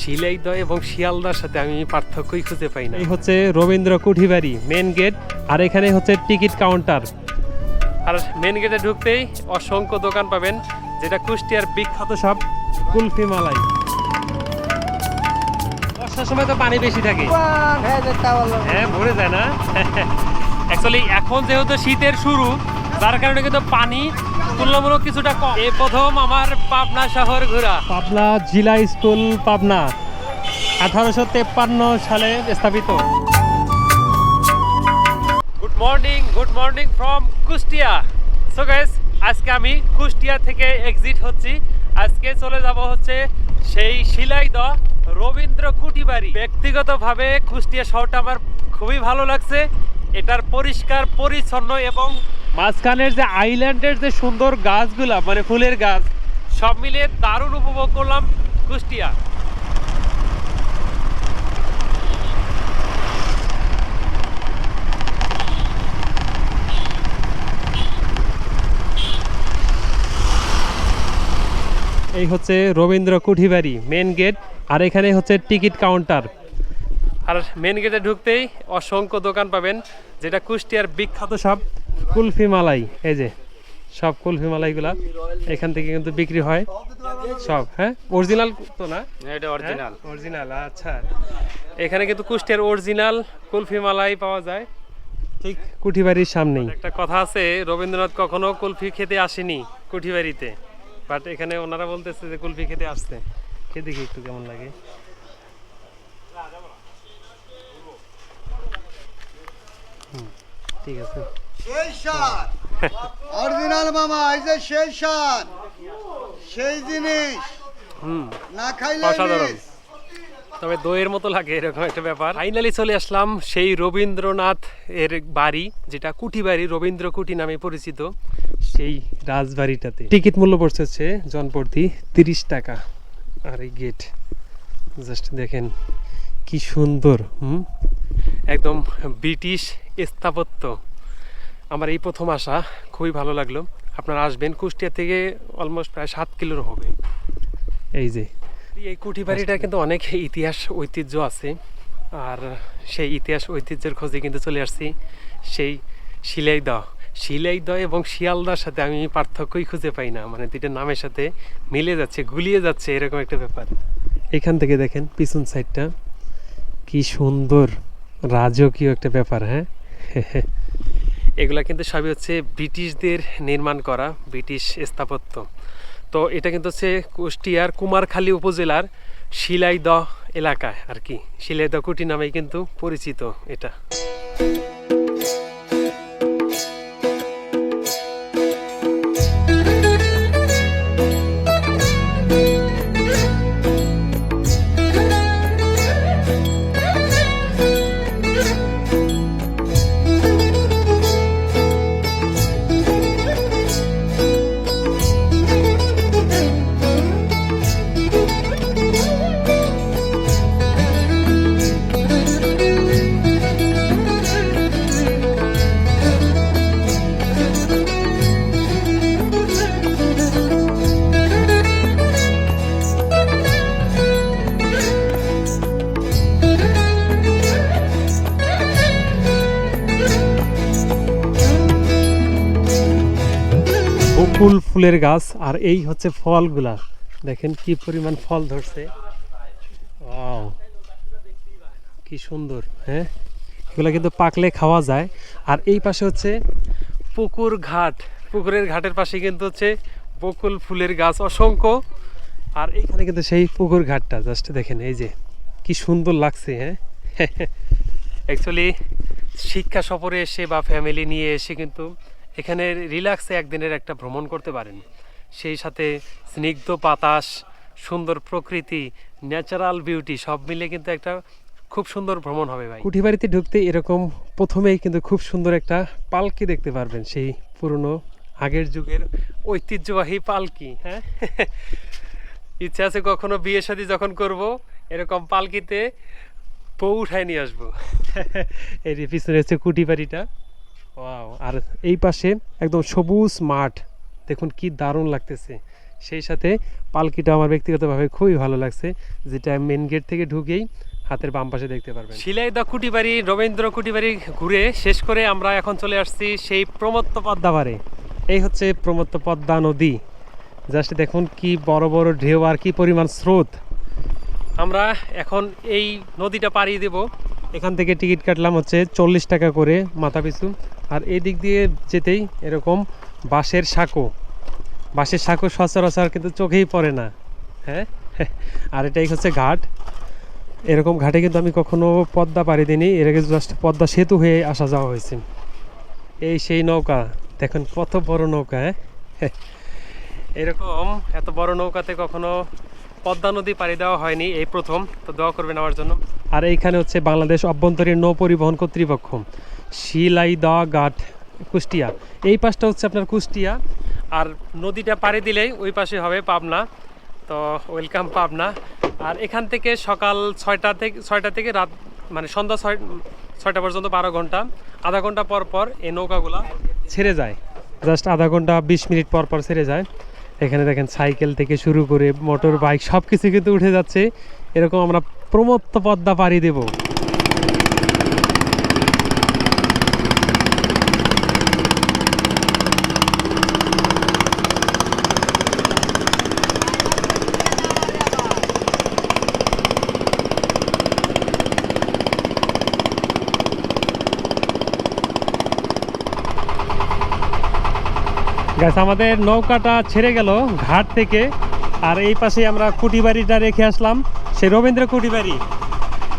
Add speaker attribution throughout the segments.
Speaker 1: শিলাইদহ এবং শিয়ালদার সাথে আমি পার্থক্যই খুঁজে পাই না। এই হচ্ছে রবীন্দ্র কুঠিবাড়ি মেন গেট আর এখানে হচ্ছে টিকিট কাউন্টার আর মেন গেটে ঢুকতেই অসংখ্য দোকান পাবেন যেটা কুষ্টিয়ার বিখ্যাত সব কুলফি মালাই বর্ষার সময় তো পানি বেশি থাকে। হ্যাঁ ভরে যায় না। অ্যাকচুয়ালি এখন যেহেতু শীতের শুরু যার কারণে কিন্তু পানি তুলনামূলক কিছুটা কম। এই প্রথম আমার পাবনা শহর ঘোরা। পাবনা জিলা স্কুল পাবনা আঠারোশো তেপ্পান্ন সালে স্থাপিত। Good morning good morning from Kushtia. So guys আজকে আমি কুষ্টিয়া থেকে এক্সিট হচ্ছি। আজকে চলে যাব হচ্ছে সেই শিলাইদহ রবীন্দ্র কুটিবাড়ি। ব্যক্তিগতভাবে কুষ্টিয়া শহরটা আমার খুবই ভালো লাগছে। এটার পরিষ্কার পরিচ্ছন্ন এবং মাঝখানের যে আইল্যান্ডের যে সুন্দর গাছগুলা মানে ফুলের গাছ, সব মিলিয়ে দারুণ উপভোগ করলাম কুষ্টিয়া। এই হচ্ছে রবীন্দ্র কুঠিবাড়ি মেন গেট আর এখানে হচ্ছে টিকিট কাউন্টার আর মেন গেটে ঢুকতেই অসংখ্য দোকান পাবেন, যেটা কুষ্টিয়ার বিখ্যাত সব। কুলফি মালাই এই যে সব কুলফি মালাইগুলা এখান থেকে কিন্তু বিক্রি হয়। সব হ্যাঁ? অরিজিনাল তো না?
Speaker 2: এটা অরিজিনাল।
Speaker 1: অরিজিনাল আচ্ছা। এখানে কিন্তু কুষ্টিয়ার অরিজিনাল কুলফি মালাই পাওয়া যায়। ঠিক কুঠিবাড়ির সামনেই। একটা কথা আছে রবীন্দ্রনাথ কখনো কুলফি খেতে আসেনি কুঠিবাড়িতে। বাট এখানে ওনারা বলতেছে যে কুলফি খেতে আসছে। খেয়ে দেখি একটু কেমন লাগে। ঠিক আছে।
Speaker 3: সেই সার অরিজিনাল মামা এই যে সেই সার সেই জিনিস। না খাইলে
Speaker 1: অসাধারণ। তবে দইয়ের মতো লাগে এরকম একটা ব্যাপার। ফাইনালি চলে আসলাম সেই রবীন্দ্রনাথ এর বাড়ি যেটা কুটি বাড়ি রবীন্দ্র কুটি নামে পরিচিত। সেই রাজবাড়িটাতে। টিকিট মূল্য পড়ছে হচ্ছে জনপ্রতি তিরিশ টাকা। আর এই গেট জাস্ট দেখেন কি সুন্দর হুম? একদম ব্রিটিশ স্থাপত্য। আমার এই প্রথম আসা খুবই ভালো লাগল। আপনারা আসবেন কুষ্টিয়া থেকে অলমোস্ট প্রায় সাত কিলোর হবে। এই যে। এই কুঠি বাড়িটা কিন্তু অনেক ইতিহাস ঐতিহ্য আছে। আর সেই ইতিহাস ঐতিহ্যের খোঁজে কিন্তু চলে আসছি। সেই শিলাইদহ। শিলাইদহ এবং শিয়ালদার সাথে আমি পার্থক্যই খুঁজে পাই না। মানে দুইটা নামের সাথে মিলে যাচ্ছে গুলিয়ে যাচ্ছে এরকম একটা ব্যাপার। এখান থেকে দেখেন পিছন সাইডটা কি সুন্দর রাজকীয় একটা ব্যাপার হ্যাঁ? এগুলা কিন্তু সবই হচ্ছে ব্রিটিশদের নির্মাণ করা, ব্রিটিশ স্থাপত্য। তো এটা কিন্তু হচ্ছে কুষ্টিয়ার কুমারখালী উপজেলার শিলাইদহ এলাকায় আর কি। শিলাইদহ কুটি নামেই কিন্তু পরিচিত এটা। বকুল ফুলের গাছ আর এই হচ্ছে ফলগুলা। দেখেন কি পরিমাণ ফল ধরছে! কি সুন্দর হ্যাঁ? এগুলো কিন্তু পাকলে খাওয়া যায়। আর এই পাশে হচ্ছে পুকুর ঘাট। পুকুরের ঘাটের পাশে কিন্তু হচ্ছে বকুল ফুলের গাছ অসংখ্য। আর এইখানে কিন্তু সেই পুকুর ঘাটটা, জাস্ট দেখেন এই যে, কি সুন্দর লাগছে হ্যাঁ? অ্যাকচুয়ালি শিক্ষা সফরে এসে বা ফ্যামিলি নিয়ে এসে কিন্তু এখানে রিল্যাক্সে একদিনের একটা ভ্রমণ করতে পারেন। সেই সাথে স্নিগ্ধ বাতাস সুন্দর প্রকৃতি ন্যাচারাল বিউটি সব মিলে কিন্তু একটা খুব সুন্দর ভ্রমণ হবে ভাই। কুঠিবাড়িতে ঢুকতে এরকম প্রথমেই কিন্তু খুব সুন্দর একটা পালকি দেখতে পারবেন সেই পুরনো আগের যুগের ঐতিহ্যবাহী পালকি হ্যাঁ? ইচ্ছা আছে কখনো বিয়ে শাদী যখন করব এরকম পালকিতে বউ উঠায় নিয়ে আসব। এর পিছনে হচ্ছে কুটি বাড়িটা ওয়াও আর এই পাশে একদম সবুজ মাঠ। দেখুন কি দারুণ লাগতেছে। সেই সাথে পালকিটা আমার ব্যক্তিগতভাবে খুবই ভালো লাগছে যেটা মেন গেট থেকে ঢুকেই হাতের বাম পাশে দেখতে পারবেন। শিলাইদা কুটিবাড়ি রবীন্দ্র কুটিবাড়ি ঘুরে শেষ করে আমরা এখন চলে আসছি সেই প্রমত্ত পদ্মাবারে এই হচ্ছে প্রমত্ত পদ্মা নদী। জাস্ট দেখুন কি বড় বড় ঢেউ আর কি পরিমাণ স্রোত। আমরা এখন এই নদীটা পাড়িয়ে দেব। এখান থেকে টিকিট কাটলাম হচ্ছে চল্লিশ টাকা করে মাথা পিছু আর এই দিক দিয়ে যেতেই এরকম বাঁশের সাঁকো। বাঁশের সাঁকো সচরাচর কিন্তু চোখেই পড়ে না হ্যাঁ? আর এটাই হচ্ছে ঘাট। এরকম ঘাটে কিন্তু আমি কখনো পদ্মা পাড়ি দিইনি, এর আগে জাস্ট পদ্মা সেতু হয়ে আসা যাওয়া হয়েছে। এই সেই নৌকা, দেখুন কত বড় নৌকা হ্যাঁ? এরকম এত বড় নৌকাতে কখনো পদ্মা নদী পাড়ি দেওয়া হয়নি, এই প্রথম, তো দোয়া করবেন আমার জন্য। আর এইখানে হচ্ছে বাংলাদেশ অভ্যন্তরীণ নৌ পরিবহন কর্তৃপক্ষ। শিলাই দা ঘাট কুষ্টিয়া। এই পাশটা হচ্ছে আপনার কুষ্টিয়া। আর নদীটা পাড়ি দিলেই ওই পাশে হবে পাবনা। তো ওয়েলকাম পাবনা। আর এখান থেকে সকাল ছয়টা থেকে ছয়টা থেকে রাত মানে সন্ধ্যা ছয়, ছয়টা পর্যন্ত বারো ঘণ্টা। আধা ঘণ্টা পর পর এই নৌকাগুলা ছেড়ে যায়। জাস্ট আধা ঘণ্টা বিশ মিনিট পর পর ছেড়ে যায়। এখানে দেখেন সাইকেল থেকে শুরু করে মোটর বাইক সব কিছু কিন্তু উঠে যাচ্ছে। এরকম আমরা প্রমত্ত পদ্মা পাড়ি দেব। গাছ আমাদের নৌকাটা ছেড়ে গেল ঘাট থেকে। আর এই পাশে আমরা কুটিবাড়িটা রেখে আসলাম। সেই রবীন্দ্র কুটিবাড়ি।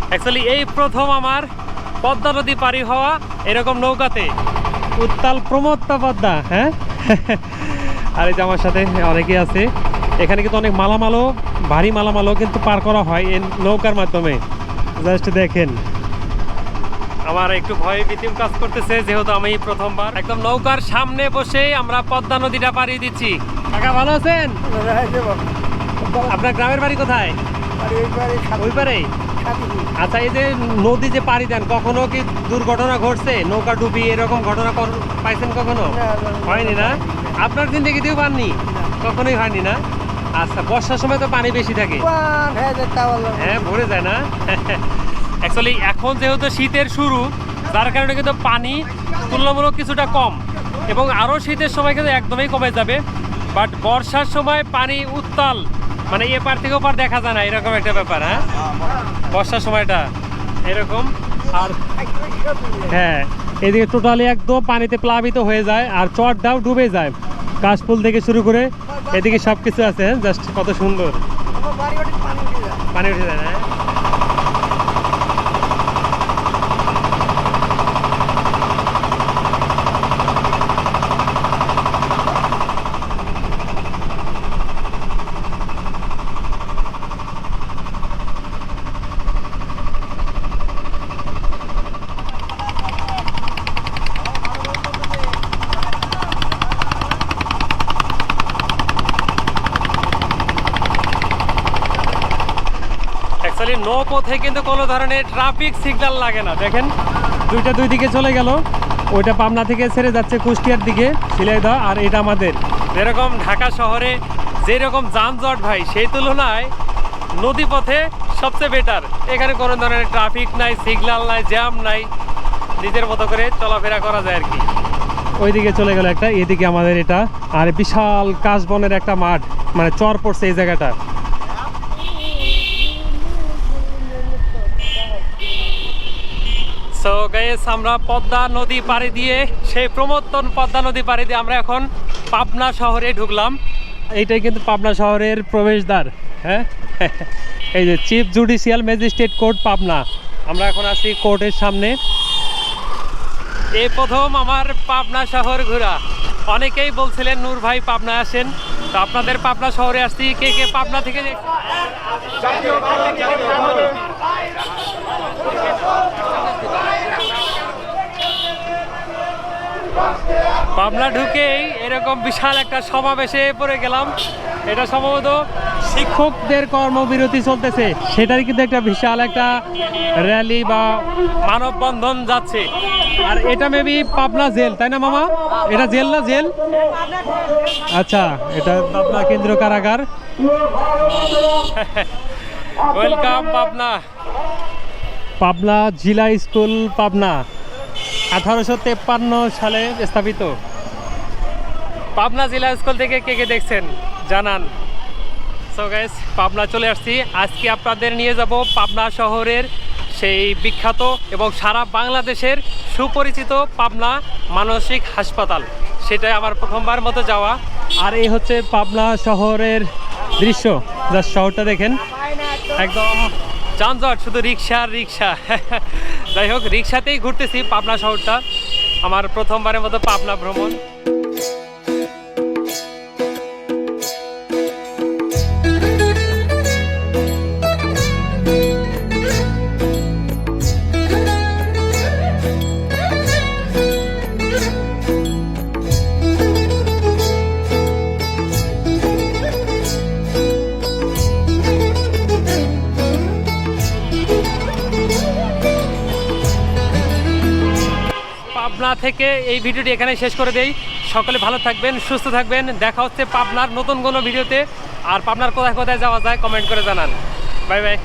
Speaker 1: অ্যাকচুয়ালি এই প্রথম আমার পদ্মা নদী পাড়ি হওয়া এরকম নৌকাতে। উত্তাল প্রমত্তা পদ্মা হ্যাঁ? আর এই যে আমার সাথে অনেকেই আছে। এখানে কিন্তু অনেক মালামালও, ভারী মালামালও কিন্তু পার করা হয় এই নৌকার মাধ্যমে। জাস্ট দেখেন। আমার একটু ভয় ভীতিম কাজ করতেছে যেহেতু আমি প্রথমবার। একদম নৌকার সামনে বসে আমরা পদ্মা নদীটা পাড়ি দিচ্ছি। কাকা ভালো আছেন? আপনার গ্রামের বাড়ি কোথায়? ওই পারে? আচ্ছা এই যে নদী যে পাড়ি দেন কখনো কি দুর্ঘটনা ঘটছে? নৌকা ডুবি এরকম ঘটনা পাইছেন কখনো? হয়নি না? আপনার দিন জিন্দগিতেও পাননি? কখনোই হয়নি না? আচ্ছা বর্ষার সময় তো পানি বেশি থাকে। হ্যাঁ ভরে যায় না? অ্যাকচুয়ালি এখন যেহেতু শীতের শুরু, যার কারণে কিন্তু পানি তুলনামূলক কিছুটা কম। এবং আরও শীতের সময় কিন্তু একদমই কমে যাবে। বাট বর্ষার সময় পানি উত্তাল। মানে এপার থেকে ওপার দেখা যায় না, এরকম একটা ব্যাপার হ্যাঁ? বর্ষার সময়টা, এরকম। আর হ্যাঁ এদিকে টোটালি একদম পানিতে প্লাবিত হয়ে যায় আর চটটাও ডুবে যায়। কাশফুল থেকে শুরু করে এদিকে সব কিছু আছে জাস্ট কত সুন্দর। পানি উঠে যায় না অ্যাকচুয়ালি নৌপথে কিন্তু কোনো ধরনের ট্রাফিক সিগন্যাল লাগে না। দেখেন, দুইটা দুই দিকে চলে গেল। ওইটা পাবনা থেকে ছেড়ে যাচ্ছে কুষ্টিয়ার দিকে সিলাইদা আর এটা আমাদের। যেরকম ঢাকা শহরে যেরকম যানজট ভাই, সেই তুলনায় নদী পথে সবচেয়ে বেটার এখানে কোনো ধরনের ট্রাফিক নাই সিগন্যাল নাই জ্যাম নাই। নিজের মতো করে চলাফেরা করা যায় আর কি। ওইদিকে চলে গেল একটা, এদিকে আমাদের এটা। আর বিশাল কাশবনের একটা মাঠ মানে চর পড়ছে এই জায়গাটা। সো গাইস আমরা পদ্মা নদী পাড়ি দিয়ে, সেই প্রমত্তন পদ্মা নদী পাড়ি দিয়ে আমরা এখন পাবনা শহরে ঢুকলাম। এইটাই কিন্তু পাবনা শহরের প্রবেশদ্বার হ্যাঁ? এই যে chief judicial magistrate court Pabna. আমরা এখন আছি কোর্টের সামনে। এই প্রথম আমার পাবনা শহর ঘোরা। অনেকেই বলছিলেন, নূর ভাই পাবনা আসেন। তো আপনাদের পাবনা শহরে আসছি। কে কে পাবনা থেকে দেখ- পাবনা ঢুকেই এরকম বিশাল একটা সমাবেশে পড়ে গেলাম। এটা সম্ভবত শিক্ষকদের কর্মবিরতি চলতেছে। সেটারই কিন্তু একটা বিশাল একটা র্যালি বা মানববন্ধন যাচ্ছে। আর এটা মেবি পাবনা জেল তাই না মামা? এটা জেল না জেল? আচ্ছা এটা পাবনা কেন্দ্রীয় কারাগার। ওয়েলকাম পাবনা। পাবনা জিলা স্কুল পাবনা। আঠারোশো তেপ্পান্ন সালে স্থাপিত। পাবনা জেলা স্কুল থেকে কে কে দেখছেন? জানান। সো গাইস পাবনা চলে আসছি। আজকে আপনাদের নিয়ে যাব পাবনা শহরের সেই বিখ্যাত এবং সারা বাংলাদেশের সুপরিচিত পাবনা মানসিক হাসপাতাল। সেটাই আমার প্রথমবার মতো যাওয়া। আর এই হচ্ছে পাবনা শহরের দৃশ্য। যা শহরটা দেখেন। একদম যানজট শুধু রিক্সা আর রিক্সা। যাই হোক রিক্সাতেই ঘুরতেছি পাবনা শহরটা। আমার প্রথমবারের মতো পাবনা ভ্রমণ। থেকে এই ভিডিওটি এখানে শেষ করে দেই। সকলে ভালো থাকবেন, সুস্থ থাকবেন। দেখা হচ্ছে পাবনার নতুন কোনো ভিডিওতে। আর পাবনার কোথায় কোথায় যাওয়া যায় কমেন্ট করে জানান। Bye bye.